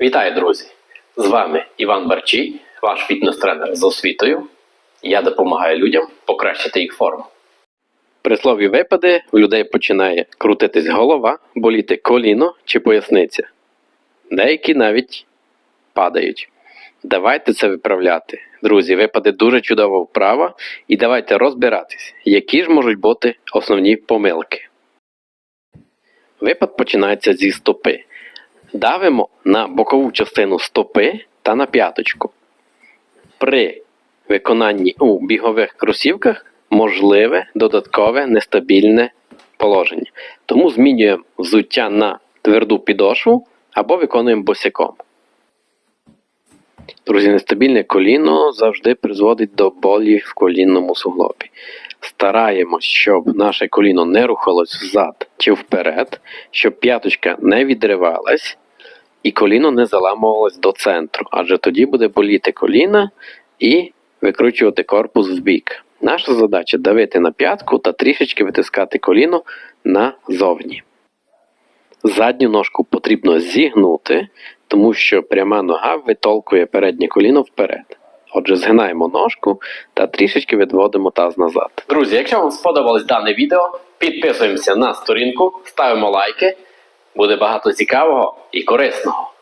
Вітаю, друзі! З вами Іван Барчій, ваш фітнес-тренер з освітою. Я допомагаю людям покращити їх форму. При слові випади у людей починає крутитись голова, боліти коліно чи поясниця. Деякі навіть падають. Давайте це виправляти. Друзі, випади дуже чудова вправа, і давайте розбиратись, які ж можуть бути основні помилки. Випад починається зі стопи. Давимо на бокову частину стопи та на п'яточку. При виконанні у бігових кросівках можливе додаткове нестабільне положення. Тому змінюємо взуття на тверду підошву або виконуємо босяком. Друзі, нестабільне коліно завжди призводить до болі в колінному суглобі. Стараємось, щоб наше коліно не рухалось взад чи вперед, щоб п'яточка не відривалась і коліно не заламувалось до центру, адже тоді буде боліти коліна і викручувати корпус в бік. Наша задача давити на п'ятку та трішечки витискати коліно назовні. Задню ножку потрібно зігнути, тому що пряма нога витолкує переднє коліно вперед. Отже, згинаємо ножку та трішечки відводимо таз назад. Друзі, якщо вам сподобалось дане відео, підписуємося на сторінку, ставимо лайки. Буде багато цікавого і корисного.